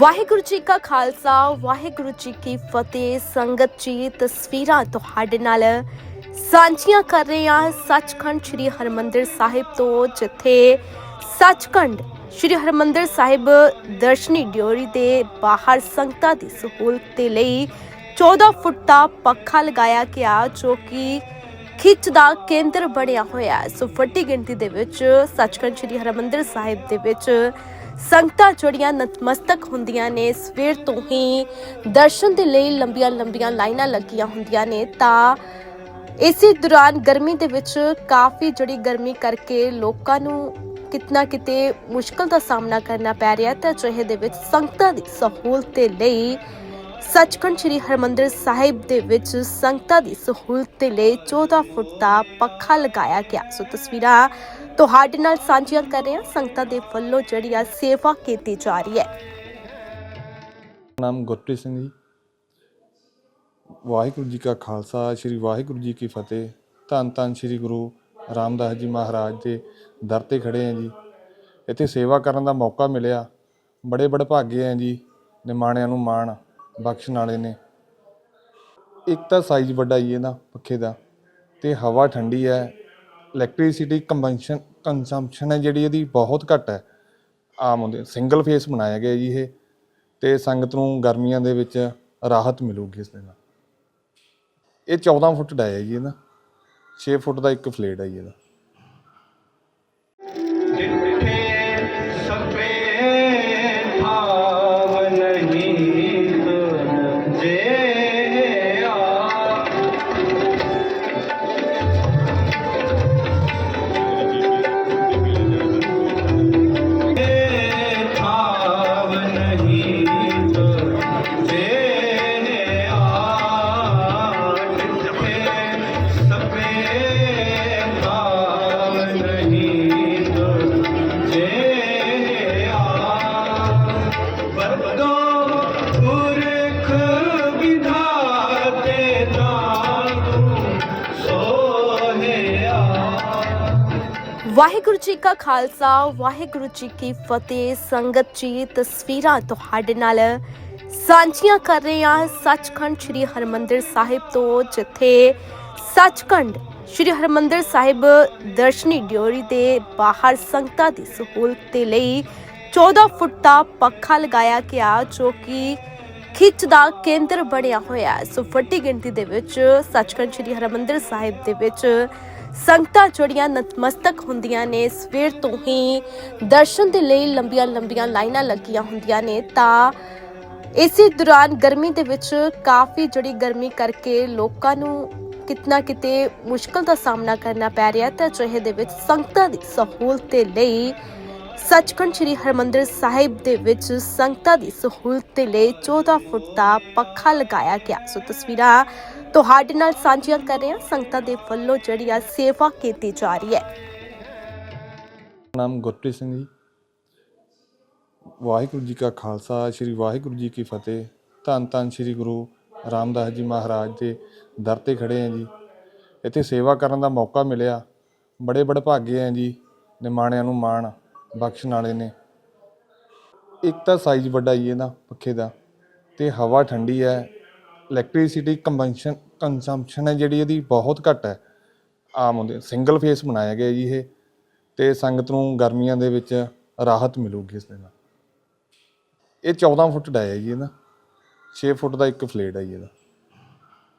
ਵਾਹਿਗੁਰੂ ਜੀ ਕਾ ਖਾਲਸਾ, ਵਾਹਿਗੁਰੂ ਜੀ ਕੀ ਫਤਿਹ। ਸੰਗਤ ਜੀ, ਤਸਵੀਰਾਂ ਤੁਹਾਡੇ ਨਾਲ ਸਾਂਝੀਆਂ ਕਰ ਰਹੇ ਹਾਂ ਸੱਚਖੰਡ ਸ੍ਰੀ ਹਰਮੰਦਰ ਸਾਹਿਬ ਤੋਂ, ਜਿੱਥੇ ਸੱਚਖੰਡ ਸ੍ਰੀ ਹਰਮੰਦਰ ਸਾਹਿਬ ਦਰਸ਼ਨੀ ਡਿਓਰੀ ਦੇ ਬਾਹਰ ਸੰਗਤਾਂ ਦੀ ਸਹੂਲਤ ਦੇ ਲਈ 14 ਫੁੱਟ ਦਾ ਪੱਖਾ ਲਗਾਇਆ ਗਿਆ, ਜੋ ਕਿ ਖਿੱਚ ਦਾ ਕੇਂਦਰ ਬਣਿਆ ਹੋਇਆ ਹੈ। ਸੋ ਵੱਡੀ ਗਿਣਤੀ ਦੇ ਵਿੱਚ ਸੱਚਖੰਡ ਸ੍ਰੀ ਹਰਮੰਦਰ ਸਾਹਿਬ ਦੇ ਵਿੱਚ ਸੰਗਤਾਂ ਜਿਹੜੀਆਂ ਨਤਮਸਤਕ ਹੁੰਦੀਆਂ ਨੇ, ਸਵੇਰ ਤੋਂ ਹੀ ਦਰਸ਼ਨ ਦੇ ਲਈ ਲੰਬੀਆਂ ਲੰਬੀਆਂ ਲਾਈਨਾਂ ਲੱਗੀਆਂ ਹੁੰਦੀਆਂ ਨੇ, ਤਾਂ ਇਸੇ ਦੌਰਾਨ ਗਰਮੀ ਦੇ ਵਿੱਚ ਕਾਫੀ ਜਿਹੜੀ ਗਰਮੀ ਕਰਕੇ ਲੋਕਾਂ ਨੂੰ ਕਿਤਨਾ ਕਿਤੇ ਮੁਸ਼ਕਲ ਦਾ ਸਾਹਮਣਾ ਕਰਨਾ ਪੈ ਰਿਹਾ ਤੇ ਅਜਿਹੇ ਦੇ ਵਿੱਚ ਸੰਗਤਾਂ ਦੀ ਸਹੂਲਤ ਦੇ ਲਈ ਸੱਚਖੰਡ ਸ੍ਰੀ ਹਰਮੰਦਰ ਸਾਹਿਬ ਦੇ ਵਿੱਚ ਸੰਗਤਾਂ ਦੀ ਸਹੂਲਤ ਦੇ ਲਈ 14 ਫੁੱਟ ਦਾ ਪੱਖਾ ਲਗਾਇਆ ਗਿਆ। ਸੋ ਤਸਵੀਰਾਂ ਤੁਹਾਡੇ ਨਾਲ ਸਾਂਝੀਆਂ ਕਰ ਰਹੇ ਹਾਂ। ਸੰਗਤਾਂ ਦੇ ਵੱਲੋਂ ਜਿਹੜੀ ਆ ਸੇਵਾ ਕੀਤੀ ਜਾ ਰਹੀ ਹੈ। ਨਾਮ ਗੁਰਪ੍ਰੀਤ ਸਿੰਘ ਜੀ। ਵਾਹਿਗੁਰੂ ਜੀ ਕਾ ਖਾਲਸਾ, ਸ੍ਰੀ ਵਾਹਿਗੁਰੂ ਜੀ ਕੀ ਫਤਿਹ। ਧੰਨ ਧੰਨ ਸ੍ਰੀ ਗੁਰੂ ਰਾਮਦਾਸ ਜੀ ਮਹਾਰਾਜ ਦੇ ਦਰ ਤੇ ਖੜੇ ਆਂ ਜੀ। ਇੱਥੇ ਸੇਵਾ ਕਰਨ ਦਾ ਮੌਕਾ ਮਿਲਿਆ। ਬੜੇ ਬੜੇ ਭਾਗੇ ਆਂ ਜੀ। ਨਿਮਾਣਿਆਂ ਨੂੰ ਮਾਣ, ਬਖਸ਼ਣ ਵਾਲੇ ਨੇ। ਇੱਕ ਤਾਂ ਸਾਈਜ਼ ਵੱਡਾ ਹੀ ਇਹਦਾ, ਪੱਖੇ ਦਾ। ਤੇ ਹਵਾ ਠੰਡੀ ਹੈ। ਇਲੈਕਟ੍ਰਿਸਿਟੀ ਕੰਬਸ਼ਨ ਕੰਜ਼ੰਪਸ਼ਨ ਹੈ ਜਿਹੜੀ ਇਹਦੀ ਬਹੁਤ ਘੱਟ ਹੈ। ਆਮ ਹੁੰਦੇ ਸਿੰਗਲ ਫੇਸ ਬਣਾਇਆ ਗਿਆ ਜੀ ਇਹ ਤੇ ਸੰਗਤ ਨੂੰ ਗਰਮੀਆਂ ਦੇ ਵਿੱਚ ਰਾਹਤ ਮਿਲੂਗੀ ਇਸ ਦੇ ਨਾਲ ਇਹ 14 ਫੁੱਟ ਡਾਇਆ ਜੀ ਇਹਦਾ। 6 ਫੁੱਟ ਦਾ ਇੱਕ ਫਲੇਟ ਹੈ ਜੀ ਇਹਦਾ। ਵਾਹਿਗੁਰੂ ਜੀ ਕਾ ਖਾਲਸਾ, ਵਾਹਿਗੁਰੂ ਜੀ ਕੀ ਫਤਿਹ। ਸੰਗਤ ਜੀ, ਤਸਵੀਰਾਂ ਤੁਹਾਡੇ ਨਾਲ ਸਾਂਝੀਆਂ ਕਰ ਰਹੇ ਹਾਂ। ਸੱਚਖੰਡ ਸ੍ਰੀ ਹਰਮੰਦਰ ਸਾਹਿਬ ਤੋਂ, ਜਿੱਥੇ ਸੱਚਖੰਡ ਸ੍ਰੀ ਹਰਮੰਦਰ ਸਾਹਿਬ ਦਰਸ਼ਨੀ ਡਿਓਰੀ ਦੇ ਬਾਹਰ ਸੰਗਤਾਂ ਦੀ ਸਹੂਲਤ ਦੇ ਲਈ 14 ਫੁੱਟ ਦਾ ਪੱਖਾ ਲਗਾਇਆ ਗਿਆ, ਜੋ ਕਿ ਖਿੱਚ ਦਾ ਕੇਂਦਰ ਬਣਿਆ ਹੋਇਆ ਸੋ ਵੱਡੀ ਗਿਣਤੀ ਦੇ ਵਿੱਚ ਸੱਚਖੰਡ ਸ੍ਰੀ ਹਰਮੰਦਰ ਸਾਹਿਬ ਦੇ ਵਿੱਚ ਸੰਗਤਾਂ ਜਿਹੜੀਆਂ ਨਤਮਸਤਕ ਹੁੰਦੀਆਂ ਨੇ। ਸਵੇਰ ਤੋਂ ਹੀ ਦਰਸ਼ਨ ਦੇ ਲਈ ਲੰਬੀਆਂ ਲੰਬੀਆਂ ਲਾਈਨਾਂ ਲੱਗੀਆਂ ਹੁੰਦੀਆਂ ਨੇ। ਤਾਂ ਇਸੇ ਦੌਰਾਨ ਗਰਮੀ ਦੇ ਵਿੱਚ ਕਾਫੀ ਜਿਹੜੀ ਗਰਮੀ ਕਰਕੇ ਲੋਕਾਂ ਨੂੰ ਕਿਤਨਾ ਕਿਤੇ ਮੁਸ਼ਕਲ ਦਾ ਸਾਹਮਣਾ ਕਰਨਾ ਪੈ ਰਿਹਾ ਤਾਂ ਅਜਿਹੇ ਦੇ ਵਿੱਚ ਸੰਗਤਾਂ ਦੀ ਸਹੂਲਤ ਦੇ ਲਈ ਸੱਚਖੰਡ ਸ੍ਰੀ ਹਰਮੰਦਰ ਸਾਹਿਬ ਦੇ ਵਿੱਚ ਸੰਗਤਾਂ ਦੀ ਸਹੂਲਤ ਦੇ ਲਈ 14 ਫੁੱਟ ਦਾ ਪੱਖਾ ਲਗਾਇਆ ਗਿਆ। ਸੋ ਤਸਵੀਰਾਂ ਤੁਹਾਡੇ ਨਾਲ ਸਾਂਝੀਆਂ ਕਰ ਰਹੇ ਹਾਂ। ਸੰਗਤਾਂ ਦੇ ਵੱਲੋਂ ਜਿਹੜੀ ਆ ਸੇਵਾ ਕੀਤੀ ਜਾ ਰਹੀ ਹੈ। ਨਾਮ ਗੁਰਪ੍ਰੀਤ ਸਿੰਘ ਜੀ। ਵਾਹਿਗੁਰੂ ਜੀ ਕਾ ਖਾਲਸਾ, ਸ੍ਰੀ ਵਾਹਿਗੁਰੂ ਜੀ ਕੀ ਫਤਿਹ। ਧੰਨ ਧੰਨ ਸ੍ਰੀ ਗੁਰੂ ਰਾਮਦਾਸ ਜੀ ਮਹਾਰਾਜ ਦੇ ਦਰ ਤੇ ਖੜੇ ਆਂ ਜੀ। ਇੱਥੇ ਸੇਵਾ ਕਰਨ ਦਾ ਮੌਕਾ ਮਿਲਿਆ। ਬੜੇ ਬੜੇ ਭਾਗੇ ਆਂ ਜੀ। ਨਿਮਾਣਿਆਂ ਨੂੰ ਮਾਣ, ਬਖਸ਼ਣ ਵਾਲੇ ਨੇ। ਇੱਕ ਤਾਂ ਸਾਈਜ਼ ਵੱਡਾ ਹੀ ਇਹਦਾ, ਪੱਖੇ ਦਾ। ਤੇ ਹਵਾ ਠੰਡੀ ਹੈ। ਇਲੈਕਟ੍ਰਿਸਿਟੀ ਕੰਬੰਸ਼ਨ ਕੰਜ਼ੰਪਸ਼ਨ ਹੈ ਜਿਹੜੀ ਇਹਦੀ ਬਹੁਤ ਘੱਟ ਹੈ। ਆਮ ਹੁੰਦੇ ਸਿੰਗਲ ਫੇਸ ਬਣਾਇਆ ਗਿਆ ਜੀ ਇਹ ਤੇ ਸੰਗਤ ਨੂੰ ਗਰਮੀਆਂ ਦੇ ਵਿੱਚ ਰਾਹਤ ਮਿਲੂਗੀ ਇਸ ਦੇ ਨਾਲ। ਇਹ 14 ਫੁੱਟ ਡਾਇਆ ਜੀ ਇਹਦਾ। 6 ਫੁੱਟ ਦਾ ਇੱਕ ਫਲੇਟ ਹੈ ਜੀ ਇਹਦਾ।